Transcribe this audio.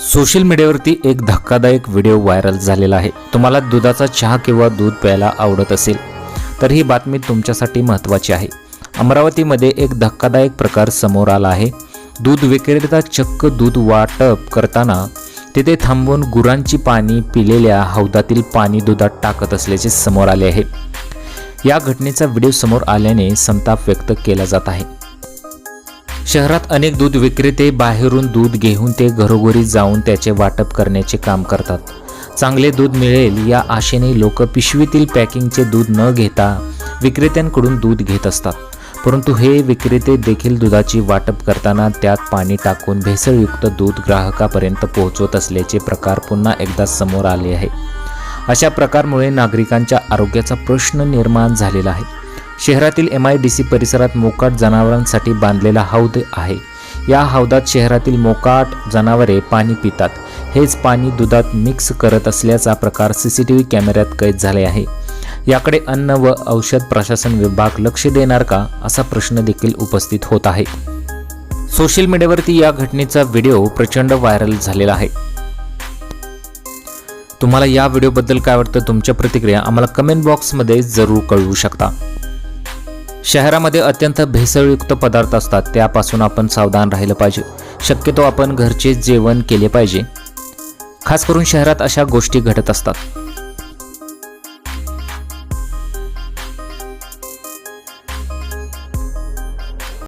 Social मीडियावरती एक धक्कादायक व्हिडिओ व्हायरल झालेला आहे. तुम्हाला दुधाचा चहा किंवा दूध प्यायला आवडत असेल तर ही बातमी तुमच्यासाठी महत्त्वाची आहे. अमरावतीमध्ये एक धक्कादायक प्रकार समोर आला आहे. दूध विक्रेता चक्क दूध वाटप करताना तिथे थांबून गुरांची पाणी पिलेल्या हौदातील पाणी दुधात टाकत असल्याचे समोर आले आहे. या घटनेचा व्हिडिओ समोर आल्याने संताप व्यक्त केला जात आहे. शहरात अनेक दूध विक्रेते बाहेरून दूध घेऊन ते घरोघरी जाऊन त्याचे वाटप करण्याचे काम करतात. चांगले दूध मिळेल या आशेने लोक पिशवीतील पॅकिंगचे दूध न घेता विक्रेत्यांकडून दूध घेत असतात. परंतु हे विक्रेते देखील दुधाची वाटप करताना त्यात पाणी टाकून भेसळयुक्त दूध ग्राहकापर्यंत पोहोचवत असल्याचे प्रकार पुन्हा एकदा समोर आले आहे. अशा प्रकारमुळे नागरिकांच्या आरोग्याचा प्रश्न निर्माण झालेला आहे. शहरातील एम आय डी सी परिसरात मोकाट जनावरांसाठी बांधलेला हौद आहे. या हौदात शहरातील मोकाट जनावरे पाणी पितात. हेच पाणी दुधात मिक्स करत असल्याचा प्रकार सी सी टी व्ही कॅमेऱ्यात कैद झाले आहे. याकडे अन्न व औषध प्रशासन विभाग लक्ष देणार का असा प्रश्न देखील उपस्थित होत आहे. सोशल मीडियावरती या घटनेचा व्हिडिओ प्रचंड व्हायरल झालेला आहे. तुम्हाला या व्हिडिओबद्दल काय वाटतं तुमच्या प्रतिक्रिया आम्हाला कमेंट बॉक्समध्ये जरूर कळवू शकता. शहरामध्ये अत्यंत भेसळयुक्त पदार्थ असतात. त्यापासून आपण सावधान राहिलं पाहिजे. शक्यतो आपण घरचे जेवण केले पाहिजे. खास करून शहरात अशा गोष्टी घडत असतात.